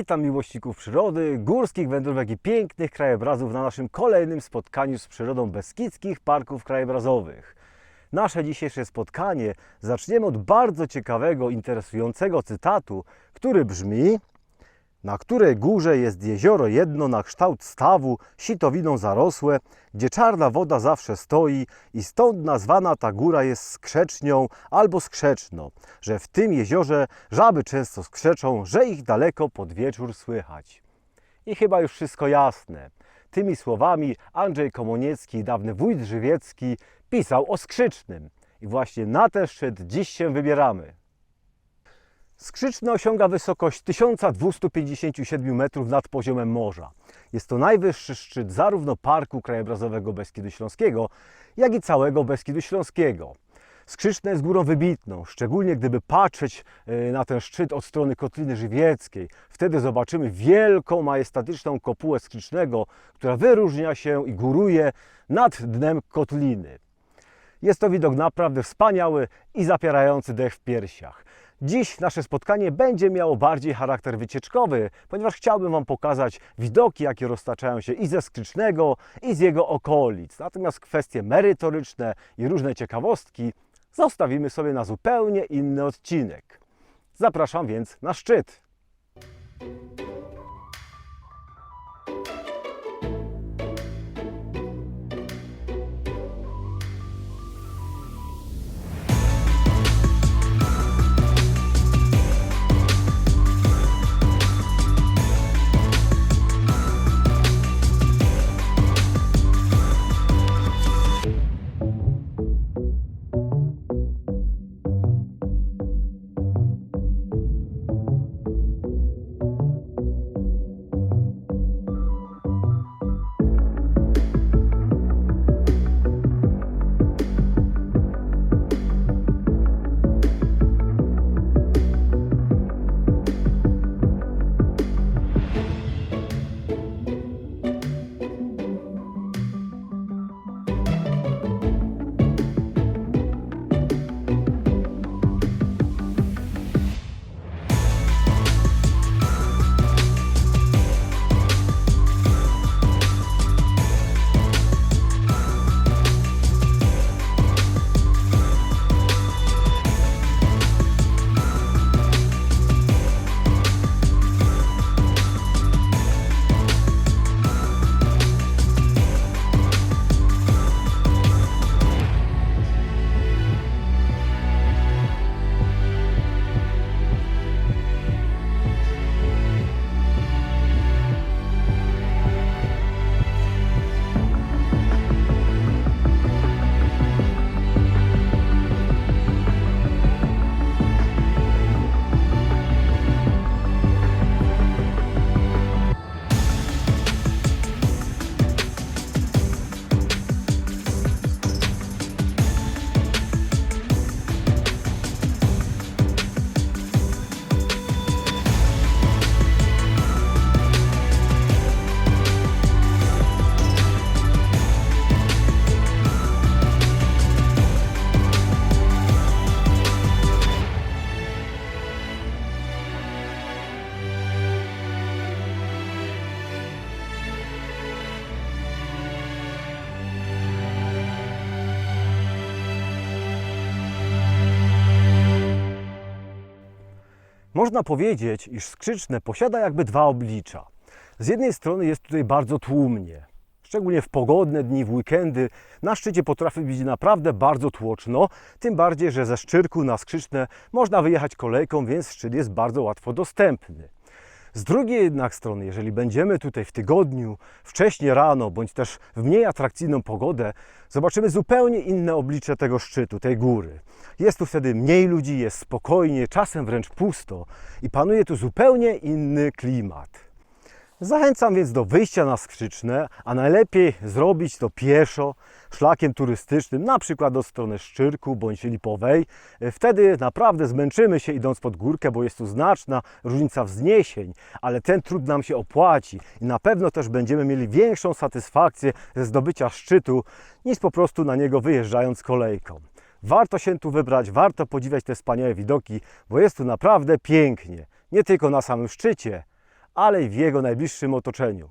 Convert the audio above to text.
Witam miłośników przyrody, górskich wędrówek i pięknych krajobrazów na naszym kolejnym spotkaniu z przyrodą Beskidzkich Parków Krajobrazowych. Nasze dzisiejsze spotkanie zaczniemy od bardzo ciekawego, interesującego cytatu, który brzmi na której górze jest jezioro jedno na kształt stawu, sitowiną zarosłe, gdzie czarna woda zawsze stoi i stąd nazwana ta góra jest skrzecznią albo skrzeczno, że w tym jeziorze żaby często skrzeczą, że ich daleko pod wieczór słychać. I chyba już wszystko jasne. Tymi słowami Andrzej Komoniecki, dawny wójt żywiecki, pisał o skrzycznym. I właśnie na ten szczyt dziś się wybieramy. Skrzyczne osiąga wysokość 1257 metrów nad poziomem morza. Jest to najwyższy szczyt zarówno Parku Krajobrazowego Beskidu Śląskiego, jak i całego Beskidu Śląskiego. Skrzyczne jest górą wybitną, szczególnie gdyby patrzeć e, na ten szczyt od strony Kotliny Żywieckiej. Wtedy zobaczymy wielką, majestatyczną kopułę Skrzycznego, która wyróżnia się i góruje nad dnem kotliny. Jest to widok naprawdę wspaniały i zapierający dech w piersiach. Dziś nasze spotkanie będzie miało bardziej charakter wycieczkowy, ponieważ chciałbym Wam pokazać widoki, jakie roztaczają się i ze Skrzycznego, i z jego okolic. Natomiast kwestie merytoryczne i różne ciekawostki zostawimy sobie na zupełnie inny odcinek. Zapraszam więc na szczyt. Można powiedzieć, iż Skrzyczne posiada jakby dwa oblicza. Z jednej strony jest tutaj bardzo tłumnie, szczególnie w pogodne dni, w weekendy. Na szczycie potrafi być naprawdę bardzo tłoczno, tym bardziej, że ze Szczyrku na Skrzyczne można wyjechać kolejką, więc szczyt jest bardzo łatwo dostępny. Z drugiej jednak strony, jeżeli będziemy tutaj w tygodniu, wcześnie rano, bądź też w mniej atrakcyjną pogodę, zobaczymy zupełnie inne oblicze tego szczytu, tej góry. Jest tu wtedy mniej ludzi, jest spokojnie, czasem wręcz pusto i panuje tu zupełnie inny klimat. Zachęcam więc do wyjścia na skrzyczne, a najlepiej zrobić to pieszo, szlakiem turystycznym, na przykład do strony Szczyrku bądź Lipowej. Wtedy naprawdę zmęczymy się idąc pod górkę, bo jest tu znaczna różnica wzniesień, ale ten trud nam się opłaci i na pewno też będziemy mieli większą satysfakcję ze zdobycia szczytu, niż po prostu na niego wyjeżdżając kolejką. Warto się tu wybrać, warto podziwiać te wspaniałe widoki, bo jest tu naprawdę pięknie. Nie tylko na samym szczycie, ale i w jego najbliższym otoczeniu.